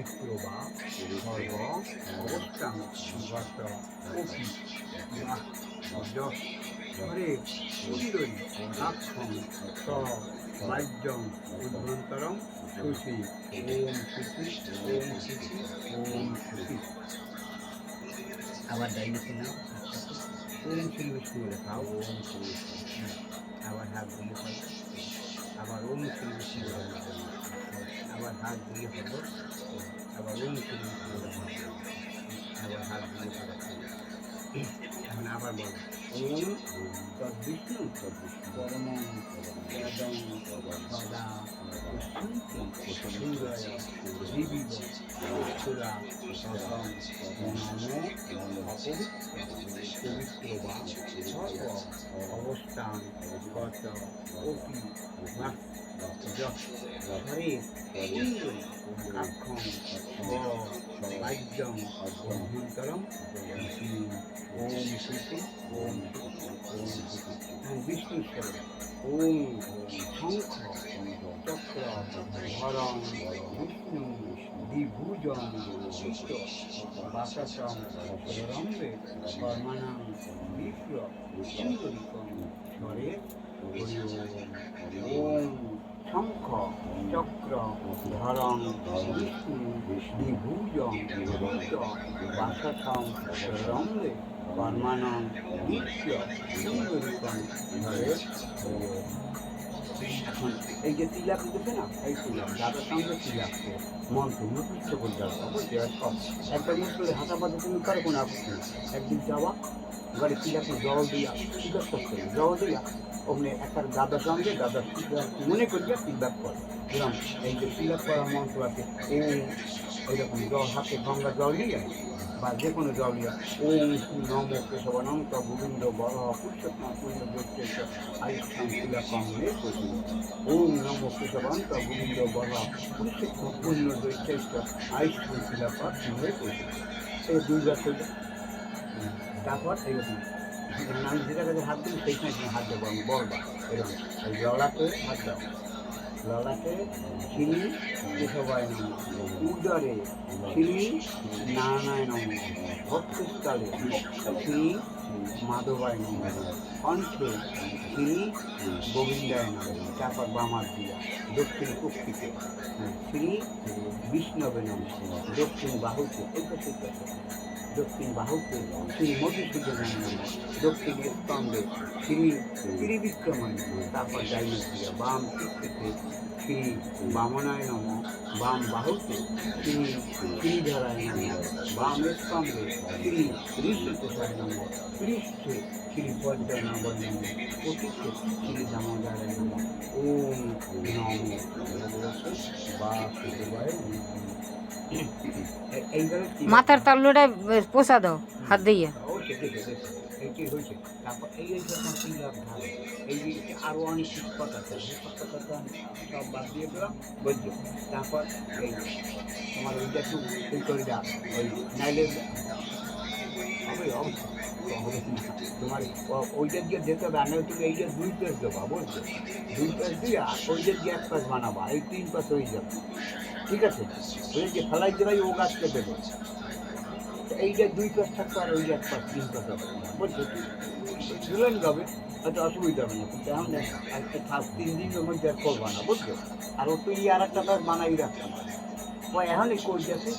পবিত্র বা সর্ব অবস্থান গত অপি হরে সুন্দরী আক্ষম স বাহ্যম উদ্ভন্তরম সুশি ওম সুশি ওম সুশি ওম সুশি আবার ডাইনিসের নাম ওম শ্রী বিষ্ণু লেখাও ওম শ্রী বিষ্ণু আবার হাত হবে আবার ওম শ্রী বিষ্ণু আবার হাত দিয়ে হবে আবার শ্রী আবার হাত দিয়ে এখন আবার বলো। ওম তদ্বিষ্ণু পরম পদম সদা কুসুন্তি সুরয় জীবিব সুরা সদম নমো অপবিত্র পবিত্র বা সর্ব অবস্থান গত অপি যশ হরে সুন্দরী আক্ষম ব বাহ্যম অভ্যন্তরম ওম সুতি ওম ওম বিষ্ণুশ্বর ওম শঙ্খ চক্র হরং বিষ্ণু দ্বিভুজন চিত্ত বাসসং রম্বে কর্মাণাং বিপ্র সুন্দরিকম স্বরে কর্মাণং বিপ্র সুন্দরিকম এখন এই যে তিলাপ দিতেছে না? এই তিলাপ দাদার সঙ্গে তিলাপকে মন্ত্র মুখস্থ করে যাওয়া বুঝতে একটা জিনিস করে হাঁটা বাঁধা তুমি করে কোনো আপত্তি। একদিন যাওয়া ঘরে তিলাপে জল দিয়া তিলাপ করতে জল দিয়া ওখানে একটা দাদার সঙ্গে দাদার মনে করিয়া তিলাপ করে। যেরকম এই যে তিলাপ করার মন্ত্র আছে এই এইরকম জল, হাতে গঙ্গা জল দিয়ে বা যে কোনো জল দিয়া ওম, নম কেশবানন্ত গোবিন্দ বর, পুরুষোত্তম পুণ্য যোগেশ আয়ুষ্মান, তিলাকম হে করি ওম, নম কেশবান্ত গোবিন্দ বর, পুরুষোত্তম পুণ্য যোগেশ আয়ুষ্মান, তিলাকম হে করি এই দুইবার করবে তারপর এইরকম। এখানে আমি কাছে হাত দিই সেইখানে তুমি হাত দেবো, আমি বলবা, এরকম। এই লড়াতে হাত দাও। লড়াতে চিনি কেশবায় নম। উদরে চিনি নারায়ণ মাধবায় নম। কণ্ঠে শ্রী গোবিন্দায় নম। তারপর বামার দিয়া, দক্ষিণ কুক্ষিতে শ্রী বিষ্ণবে নম। দক্ষিণ বাহুতে তো ঠিক দক্ষিণ বাহুতে শ্রী মধুসূদনের নম দক্ষিণ স্তম্ভে শ্রী ত্রিবিক্রমায় নম। তারপর ডাইনে দিয়া বাম কুক্ষিতে শ্রী বামনায় নম। বাম বাহুতে শ্রী শ্রীধরায় নম। বাম স্তম্ভে শ্রী ঋষিকেশায় নম পৃষ্ঠে শ্রী পদ্মনাভয় নম পতিতে শ্রী দামোদরায় নম ওম নম বাসুদেবায় নমঃ। এ- এইবারে কি মাথার তালুটা পোষা দাও হাত দিয়ে এইটি হয়েছে? তারপর এই যখন তিলাপ ধারে এই যে আরও অনেক কথা আছে, সেই কথা তো আমি সব বাদ দিয়ে দিলাম বুঝছ তারপর এই তোমার ওইটা একটু এই করে দাও ওই নাইলে হবে অবশ্যই। তোমার ওইটা দিয়ে যেতে হবে আমি তুমি এইটা দুই পেজ দেবা, বুঝছ? দুই পেজ দিয়ে আর ওইটা দিয়ে এক পাশ বানাবা এই তিন পাশ হয়ে যাবে। ঠিক আছে? ওই যে ফেলাই দেবাই ও গাছকে দেবে। এই যে দুই কাজ থাকতো আর ওই এক পাশ তিন কাজ হবে। বুঝছ ঝুলেন যাবে হয়তো অসুবিধা হবে না, কিন্তু এখন একটা খাস তিন দিনের মধ্যে আর করবা না, বুঝছ? আর ও তুই আর একটা বানাই রাখতাম এখন এই করে যাচ্ছে